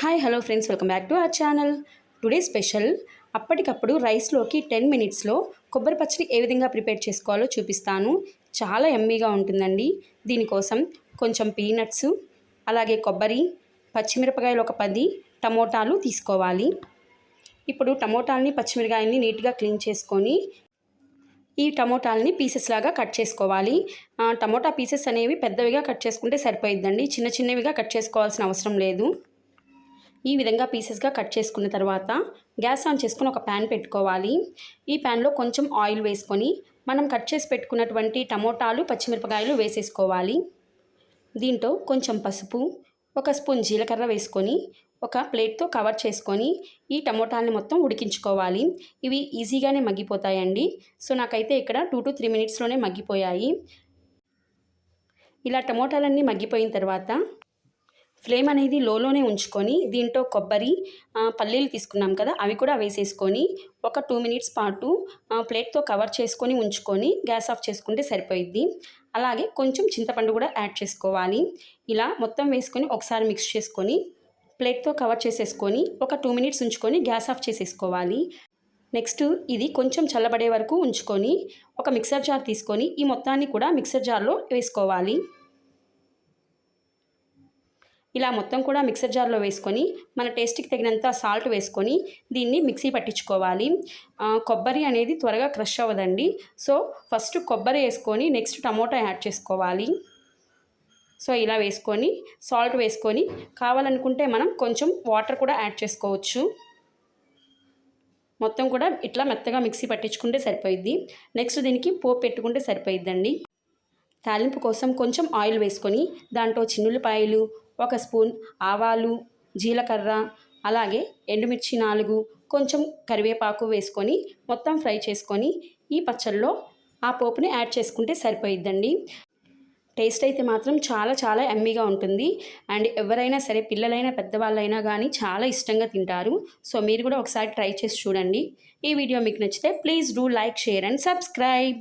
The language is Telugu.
Hi hello friends welcome back to our channel today special అప్పటికప్పుడు రైస్లోకి టెన్ మినిట్స్లో కొబ్బరి పచ్చడి ఏ విధంగా ప్రిపేర్ చేసుకోవాలో చూపిస్తాను. చాలా ఎమ్మీగా ఉంటుందండి. దీనికోసం కొంచెం పీనట్స్ అలాగే కొబ్బరి పచ్చిమిరపకాయలు ఒక పది టమోటాలు తీసుకోవాలి. ఇప్పుడు టమోటాలని పచ్చిమిరకాయలని నీట్గా క్లీన్ చేసుకొని ఈ టమోటాలని పీసెస్ లాగా కట్ చేసుకోవాలి. టమోటా పీసెస్ అనేవి పెద్దవిగా కట్ చేసుకుంటే సరిపోయిద్దండి. చిన్న చిన్నవిగా కట్ చేసుకోవాల్సిన అవసరం లేదు. ఈ విధంగా పీసెస్గా కట్ చేసుకున్న తర్వాత గ్యాస్ ఆన్ చేసుకుని ఒక ప్యాన్ పెట్టుకోవాలి. ఈ ప్యాన్లో కొంచెం ఆయిల్ వేసుకొని మనం కట్ చేసి పెట్టుకున్నటువంటి టమోటాలు పచ్చిమిరపకాయలు వేసేసుకోవాలి. దీంట్లో కొంచెం పసుపు ఒక స్పూన్ జీలకర్ర వేసుకొని ఒక ప్లేట్తో కవర్ చేసుకొని ఈ టమోటాలని మొత్తం ఉడికించుకోవాలి. ఇవి ఈజీగానే మగ్గిపోతాయండి. సో నాకైతే ఇక్కడ టూ టు త్రీ మినిట్స్లోనే మగ్గిపోయాయి. ఇలా టమోటాలన్నీ మగ్గిపోయిన తర్వాత ఫ్లేమ్ అనేది లోలోనే ఉంచుకొని దీంట్లో కొబ్బరి పల్లీలు తీసుకున్నాం కదా అవి కూడా వేసేసుకొని ఒక టూ మినిట్స్ పాటు ప్లేట్తో కవర్ చేసుకొని ఉంచుకొని గ్యాస్ ఆఫ్ చేసుకుంటే సరిపోయిద్ది. అలాగే కొంచెం చింతపండు కూడా యాడ్ చేసుకోవాలి. ఇలా మొత్తం వేసుకొని ఒకసారి మిక్స్ చేసుకొని ప్లేట్తో కవర్ చేసేసుకొని ఒక టూ మినిట్స్ ఉంచుకొని గ్యాస్ ఆఫ్ చేసేసుకోవాలి. నెక్స్ట్ ఇది కొంచెం చల్లబడే వరకు ఉంచుకొని ఒక మిక్సర్ జార్ తీసుకొని ఈ మొత్తాన్ని కూడా మిక్సర్ జార్లో వేసుకోవాలి. ఇలా మొత్తం కూడా మిక్సర్ జార్లో వేసుకొని మన టేస్ట్కి తగినంత సాల్ట్ వేసుకొని దీన్ని మిక్సీ పట్టించుకోవాలి. కొబ్బరి అనేది త్వరగా క్రష్ అవ్వదండి. సో ఫస్ట్ కొబ్బరి వేసుకొని నెక్స్ట్ టమోటా యాడ్ చేసుకోవాలి. సో ఇలా వేసుకొని సాల్ట్ వేసుకొని కావాలనుకుంటే మనం కొంచెం వాటర్ కూడా యాడ్ చేసుకోవచ్చు. మొత్తం కూడా ఇట్లా మెత్తగా మిక్సీ పట్టించుకుంటే సరిపోయిద్ది. నెక్స్ట్ దీనికి పోపు పెట్టుకుంటే సరిపోయిద్దండి. తాలింపు కోసం కొంచెం ఆయిల్ వేసుకొని దాంట్లో చిన్నులపాయలు ఒక స్పూన్ ఆవాలు జీలకర్ర అలాగే ఎండుమిర్చి నాలుగు కొంచెం కరివేపాకు వేసుకొని మొత్తం ఫ్రై చేసుకొని ఈ పచ్చళ్ళలో ఆ పోపుని యాడ్ చేసుకుంటే సరిపోయిద్దండి. టేస్ట్ అయితే మాత్రం చాలా చాలా ఎమ్మీగా ఉంటుంది. అండ్ ఎవరైనా సరే పిల్లలైనా పెద్దవాళ్ళైనా కానీ చాలా ఇష్టంగా తింటారు. సో మీరు కూడా ఒకసారి ట్రై చేసి చూడండి. ఈ వీడియో మీకు నచ్చితే please do like share and subscribe.